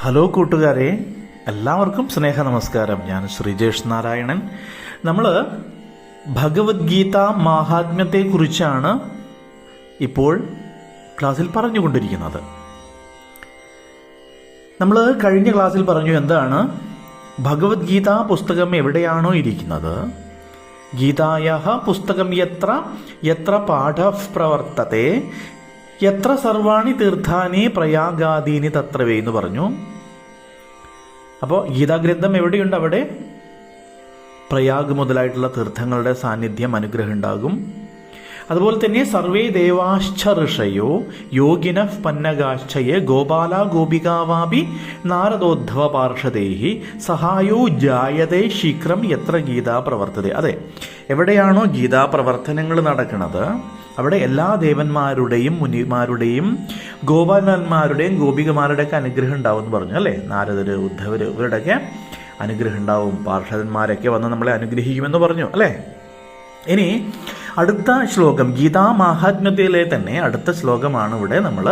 Hello കൂട്ടുകാരെ എല്ലാവർക്കും സ്നേഹ നമസ്കാരം ഞാൻ ശ്രീജേഷ് നാരായണൻ. നമ്മൾ ഭഗവത്ഗീത മാഹാത്മ്യത്തെക്കുറിച്ചാണ് ഇപ്പോൾ ക്ലാസ്സിൽ പറഞ്ഞുകൊണ്ടിരിക്കുന്നത്. നമ്മൾ കഴിഞ്ഞ ക്ലാസ്സിൽ പറഞ്ഞു എന്താണ്? ഭഗവത്ഗീത പുസ്തകം എവിടെയാണോ ഇരിക്കുന്നത്? ഗീതായ പുസ്തകം എത്ര? എത്ര പാഠ പ്രവർത്തത്തെ എത്ര സർവാണി തീർത്ഥാനി പ്രയാഗാദീനി തത്രവേ എന്ന് പറഞ്ഞു. അപ്പോൾ ഗീതാഗ്രന്ഥം എവിടെയുണ്ട് അവിടെ? പ്രയാഗ് മുതലായിട്ടുള്ള തീർത്ഥങ്ങളുടെ സാന്നിധ്യം അനുഗ്രഹം ഉണ്ടാകും. അതുപോലെ തന്നെ സർവേ ദേവാശ്ച ഋഷയോ യോഗിന പന്നകാശ്ചയെ ഗോപാല ഗോപികാവാപി നാരദോദ്ധവ പാർഷദേഹി സഹായോ ജായതേ ശീഘ്രം എത്ര ഗീതാ പ്രവർത്തത. അതെ എവിടെയാണോ ഗീതാ പ്രവർത്തനങ്ങൾ നടക്കുന്നത് അവിടെ എല്ലാ ദേവന്മാരുടെയും മുനിമാരുടെയും ഗോപാലന്മാരുടെയും ഗോപികമാരുടെയൊക്കെ അനുഗ്രഹം ഉണ്ടാവും എന്ന് പറഞ്ഞു അല്ലേ? നാരദര് ഉദ്ധവര് ഇവരുടെയൊക്കെ അനുഗ്രഹം ഉണ്ടാവും പാർഷദന്മാരൊക്കെ വന്ന് നമ്മളെ അനുഗ്രഹിക്കുമെന്ന് പറഞ്ഞു അല്ലേ? ഇനി അടുത്ത ശ്ലോകം ഗീതാ മാഹാത്മ്യത്തിലെ തന്നെ അടുത്ത ശ്ലോകമാണ് ഇവിടെ നമ്മൾ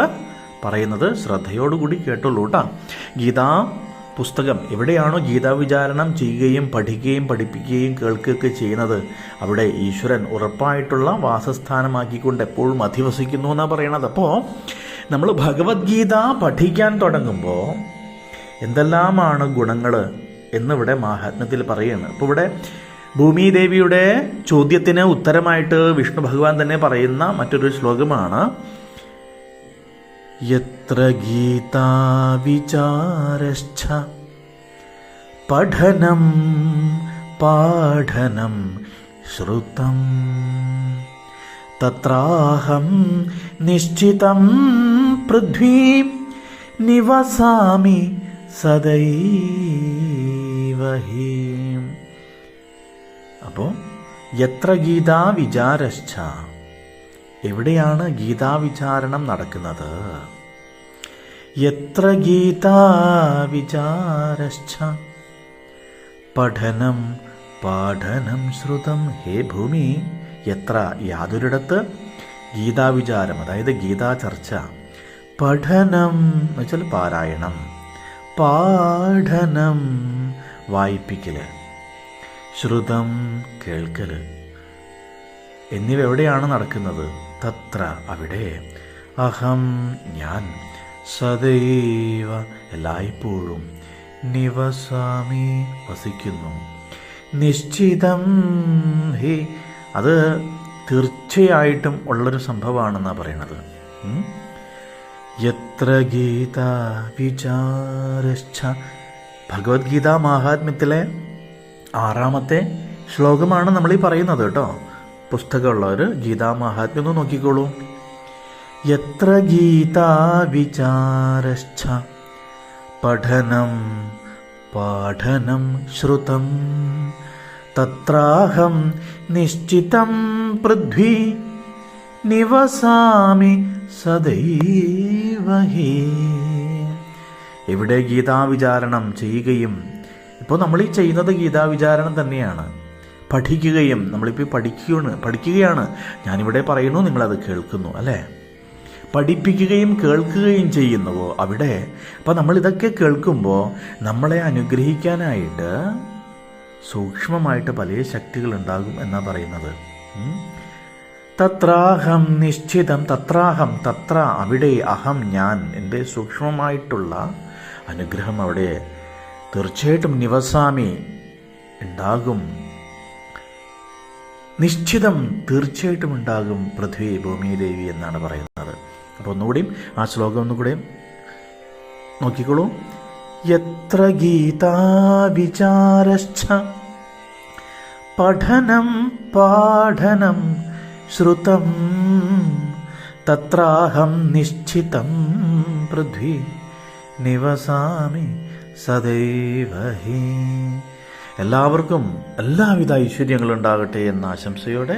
പറയുന്നത്. ശ്രദ്ധയോടുകൂടി കേട്ടുള്ളൂ കേട്ടോ ഗീതാ പുസ്തകം എവിടെയാണോ ഗീതാ വിചാരണം ചെയ്യുകയും പഠിക്കുകയും പഠിപ്പിക്കുകയും കേൾക്കുകയൊക്കെ ചെയ്യുന്നത് അവിടെ ഈശ്വരൻ ഉറപ്പായിട്ടുള്ള വാസസ്ഥാനമാക്കിക്കൊണ്ട് എപ്പോഴും അധിവസിക്കുന്നു എന്നാണ് പറയണത്. അപ്പോൾ നമ്മൾ ഭഗവത്ഗീത പഠിക്കാൻ തുടങ്ങുമ്പോൾ എന്തെല്ലാമാണ് ഗുണങ്ങൾ എന്നിവിടെ മാഹാത്മ്യത്തിൽ പറയുന്നത്? അപ്പോൾ ഇവിടെ ഭൂമിദേവിയുടെ ചോദ്യത്തിന് ഉത്തരമായിട്ട് വിഷ്ണു ഭഗവാൻ തന്നെ പറയുന്ന മറ്റൊരു ശ്ലോകമാണ്. യത്ര ഗീതാ വിചാരശ്ച പഠനം പാഠനം ശ്രുതം തത്രാഹം നിശ്ചിതം പൃഥ്വീ നിവസാമി സദൈവ ഹി അപ്പോൾ എത്ര ഗീതാ വിചാരശ്ച എവിടെയാണ് ഗീതാ വിചാരണം നടക്കുന്നത്? എത്ര ഗീതാ വിചാരശ്ച പഠനം പാഠനം ശ്രുതം ഹേ ഭൂമി. എത്ര? യാതൊരിടത്ത് ഗീതാ വിചാരം അതായത് ഗീതാ ചർച്ച പഠനം എന്ന് വെച്ചാൽ പാരായണം. പാഠനം വായിപ്പിക്കൽ. ശ്രുതം കേൾക്കൽ എന്നിവ എവിടെയാണ് നടക്കുന്നത്? തത്ര അവിടെ. അഹം ഞാൻ സദൈവ എല്ലായ്പ്പോഴും നിവസാമി വസിക്കുന്നു. നിശ്ചിതം ഹി. അത് തീർച്ചയായിട്ടും ഉള്ളൊരു സംഭവമാണെന്നാണ് പറയണത്. എത്ര ഗീത വിചാരശ്ച ഭഗവത്ഗീത മാഹാത്മ്യത്തിലെ ആറാമത്തെ ശ്ലോകമാണ് നമ്മൾ ഈ പറയുന്നത് കേട്ടോ. പുസ്തകമുള്ളവർ ഗീതാ മഹാത്മ്യം ഒന്ന് നോക്കിക്കോളൂ. എത്ര ഗീതാ വിചാരശ്ച? പഠനം പാഠനം ശ്രുതം. തത്രാഹം നിശ്ചിതം പൃഥ്വി. നിവസാമി സദൈവഹി. ഇവിടെ ഗീതാവിചാരണം ചെയ്യുകയും ഇപ്പോൾ നമ്മൾ ഈ ചെയ്യുന്നത് ഗീതാവിചാരണം തന്നെയാണ്. പഠിക്കുകയും നമ്മളിപ്പോൾ പഠിക്കുകയാണ് പഠിക്കുകയാണ്. ഞാനിവിടെ പറയുന്നു നിങ്ങളത് കേൾക്കുന്നു അല്ലേ? പഠിപ്പിക്കുകയും കേൾക്കുകയും ചെയ്യുന്നുവോ? അവിടെ അപ്പോൾ നമ്മൾ ഇതൊക്കെ കേൾക്കുമ്പോൾ നമ്മളെ അനുഗ്രഹിക്കാനായിട്ട് സൂക്ഷ്മമായിട്ട് പല ശക്തികൾ ഉണ്ടാകും എന്നാ പറയുന്നത്. തത്രാഹം നിശ്ചിതം തത്രാഹം തത്ര അവിടെ അഹം ഞാൻ എന്റെ സൂക്ഷ്മമായിട്ടുള്ള അനുഗ്രഹം അവിടെ തീർച്ചയായിട്ടും നിവസാമി ഉണ്ടാകും. നിശ്ചിതം തീർച്ചയായിട്ടും ഉണ്ടാകും പൃഥ്വി ഭൂമിദേവി എന്നാണ് പറയുന്നത്. അപ്പോൾ ഒന്നുകൂടിയും ആ ശ്ലോകം ഒന്നുകൂടെയും നോക്കിക്കോളൂ. എത്ര ഗീതാവിചാരശ്ച പഠനം പാഠനം ശ്രുതം തത്രാഹം നിശ്ചിതം പൃഥ്വി നിവസാമി. സദൈവ എല്ലാവർക്കും എല്ലാവിധ ഐശ്വര്യങ്ങളുണ്ടാകട്ടെ എന്ന ആശംസയോടെ